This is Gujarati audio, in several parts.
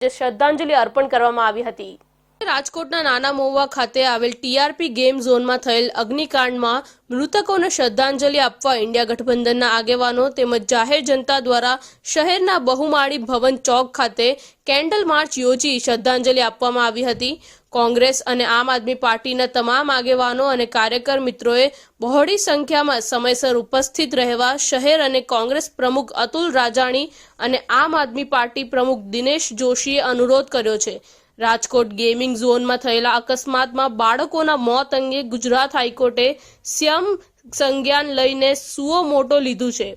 શ્રદ્ધાંજલિ અર્પણ કરવામાં આવી હતી. રાજકોટના નાના મોવા ખાતે આવેલ ટીઆરપી ગેમ ઝોનમાં થયેલ અગ્નિકાંડમાં મૃતકોને શ્રદ્ધાંજલિ આપવા ઇન્ડિયા ગઠબંધનના આગેવાનો તેમજ જાહેર જનતા દ્વારા શહેરના બહુમાળી ભવન ચોક ખાતે કેન્ડલ માર્ચ યોજી શ્રદ્ધાંજલિ આપવામાં આવી હતી. કોંગ્રેસ અને આમ આદમી પાર્ટીના તમામ આગેવાનો અને કાર્યકર મિત્રોએ બહોળી સંખ્યામાં સમયસર ઉપસ્થિત રહેવા શહેર અને કોંગ્રેસ પ્રમુખ અતુલ રાજાણી અને આમ આદમી પાર્ટી પ્રમુખ દિનેશ જોશીએ અનુરોધ કર્યો છે. રાજકોટ ગેમિંગ ઝોનમાં થયેલા અકસ્માતમાં બાળકોના મોત અંગે ગુજરાત હાઈકોર્ટે સ્યમ સંજ્ઞાન લઈને સુઓ મોટો લીધું છે.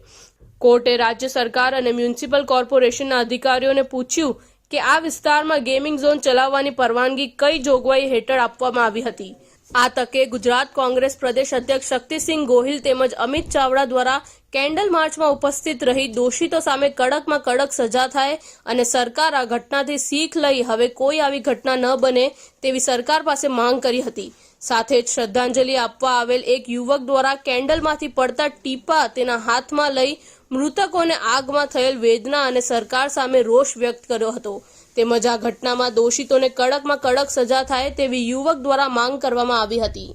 કોર્ટે રાજ્ય સરકાર અને મ્યુનિસિપલ કોર્પોરેશનના અધિકારીઓને પૂછ્યું કે આ વિસ્તારમાં ગેમિંગ ઝોન ચલાવવાની પરવાનગી કઈ જોગવાઈ હેઠળ આપવામાં આવી હતી. આ તકે ગુજરાત કોંગ્રેસ પ્રદેશ અધ્યક્ષ શક્તિસિંહ ગોહિલ તેમજ અમિત ચાવડા દ્વારા કેન્ડલ માર્ચમાં ઉપસ્થિત રહી દોષિતો સામે કડકમાં કડક સજા થાય અને સરકાર આ ઘટનાથી શીખ લઈ હવે કોઈ આવી ઘટના ન બને તેવી સરકાર પાસે માંગ કરી હતી. સાથે જ શ્રદ્ધાંજલિ આપવા આવેલ એક યુવક દ્વારા કેન્ડલમાંથી પડતા ટીપા તેના હાથમાં લઈ મૃતકોને આગમાં થયેલ વેદના અને સરકાર સામે રોષ વ્યક્ત કર્યો હતો. તેમજ આ ઘટનામાં દોષિતોને કડકમાં કડક સજા થાય તેવી યુવક દ્વારા માંગ કરવામાં આવી હતી.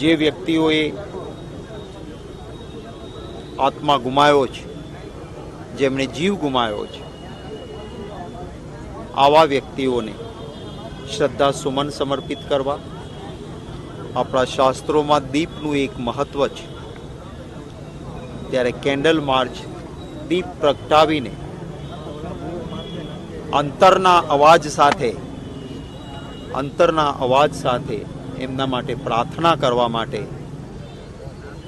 જે વ્યક્તિઓએ આત્મા ગુમાવ્યો છે, જેમણે જીવ ગુમાવ્યો છે, આવા વ્યક્તિઓને શ્રદ્ધા સુમન સમર્પિત કરવા, આપણા શાસ્ત્રોમાં દીપનું એક મહત્વ છે. ત્યારે કેન્ડલ માર્ચ દીપ પ્રગટાવીને અંતરના અવાજ સાથે, અંતરના અવાજ સાથે એમના માટે પ્રાર્થના કરવા માટે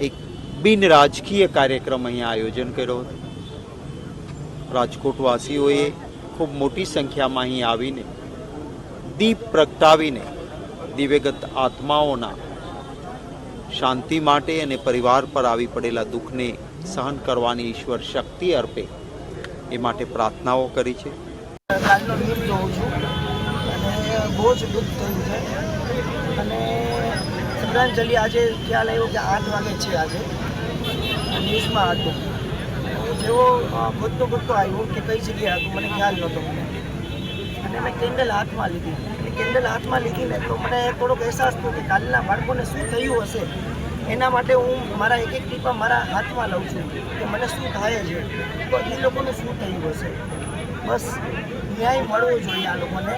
એક બિન રાજકીય કાર્યક્રમ અહીંયા આયોજન કર્યો. હતો રાજકોટવાસીઓએ ખૂબ મોટી સંખ્યામાં અહીં આવીને દીપ પ્રગટાવીને દિવ્યગત આત્માઓના શાંતિ માટે અને પરિવાર પર આવી પડેલા દુઃખને સહન કરવાની ઈશ્વર શક્તિ અર્પે. એ માટે પ્રાર્થનાઓ કરી છે. કાલનો ન્યૂઝ જોઉં છું. અને બહુ જ દુઃખ થયું છે. અને શ્રદ્ધાંજલિ આજે ખ્યાલ આવ્યો કે આઠ વાગે છે આજે. ન્યૂઝમાં હતું જેવો બધો બધો આવ્યો કે કઈ જગ્યાએ હતું મને ખ્યાલ નહોતો. અને મેં કેન્ડલ હાથમાં લીધી. કેન્ડલ હાથમાં લીધી ને તો મને થોડોક અહેસાસ થયો કે કાલના બાળકોને શું થયું હશે? એના માટે હું મારા એક એક ટીપા મારા હાથમાં લઉં છું કે મને શું થાય છે? તો એ લોકોને શું થયું હશે? બસ ન્યાય મળવો જોઈએ આ લોકોને.